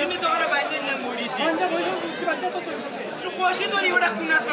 এমনি তো আমরা বাইকে না মরিছি। বসে তৈরি ওটা কুনার তো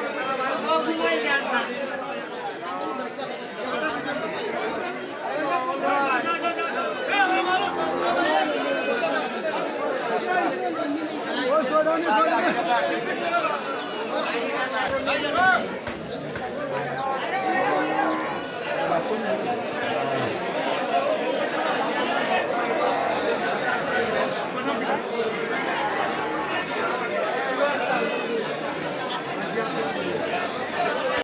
Thank you.